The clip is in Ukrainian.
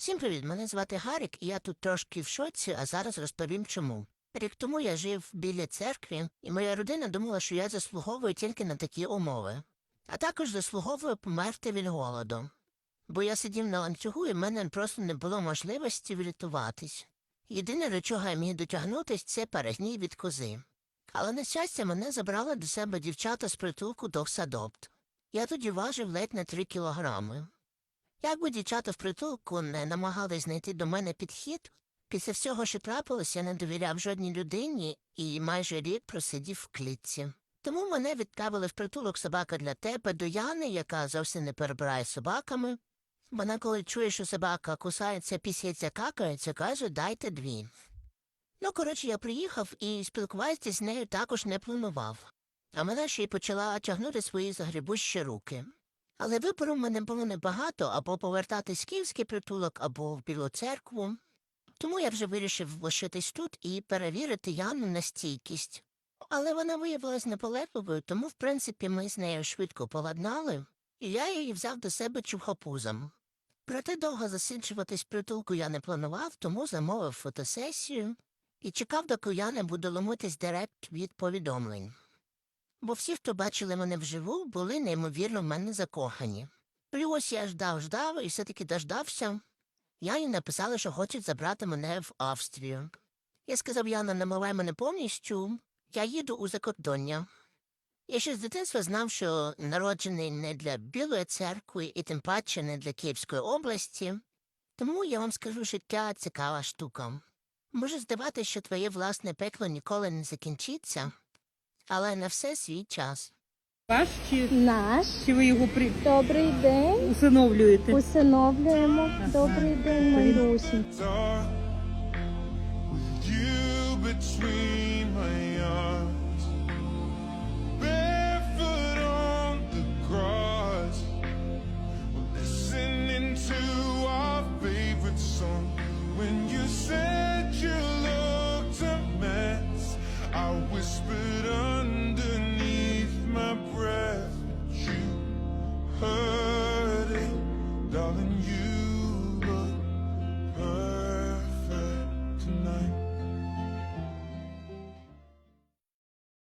Всім привіт! Мене звати Гарік, і я тут трошки в шоці, а зараз розповім чому. Рік тому я жив біля церкви, і моя родина думала, що я заслуговую тільки на такі умови, а також заслуговую померти від голоду. Бо я сидів на ланцюгу, і в мене просто не було можливості врятуватись. Єдине, до чого я міг дотягнутись, це перегній від кози. Але на щастя мене забрали до себе дівчата з притулку Доксадопт. Я тоді важив ледь на три кілограми. Якби дівчата в притулку не намагались знайти до мене підхід, після всього, що трапилось, я не довіряв жодній людині і майже рік просидів в клітці. Тому мене відправили в притулок собака для тебе до Яни, яка зовсім не перебирає собаками. Вона, коли чує, що собака кусається, пісяється, какається, каже дайте дві. Ну, коротше, я приїхав і спілкуватися з нею також не планував. А мене ще й почала тягнути свої загрібущі руки. Але вибору в мене було небагато або повертатись в київський притулок, або в Білу церкву. Тому я вже вирішив лишитись тут і перевірити Яну на стійкість. Але вона виявилась наполегливою, тому, в принципі, ми з нею швидко поладнали, і я її взяв до себе чухопузом. Проте довго засиджуватись притулку я не планував, тому замовив фотосесію і чекав, доки я не буду ломитись директ від повідомлень. Бо всі, хто бачили мене вживу, були неймовірно в мене закохані. І ось я ждав, ждав і все-таки дождався. Я їй написала, що хочуть забрати мене в Австрію. Я сказав, Яна, намивай мене повністю, я їду у закордоння. Я ще з дитинства знав, що народжений не для Білої церкви і тим паче не для Київської області. Тому я вам скажу, життя цікава штука. Може здавати, що твоє власне пекло ніколи не закінчиться, але на все свій час. Ваш чи, Наш. чи ви його при... Добрий день. усиновлюєте? Усиновлюємо. Добрий день, Марусі.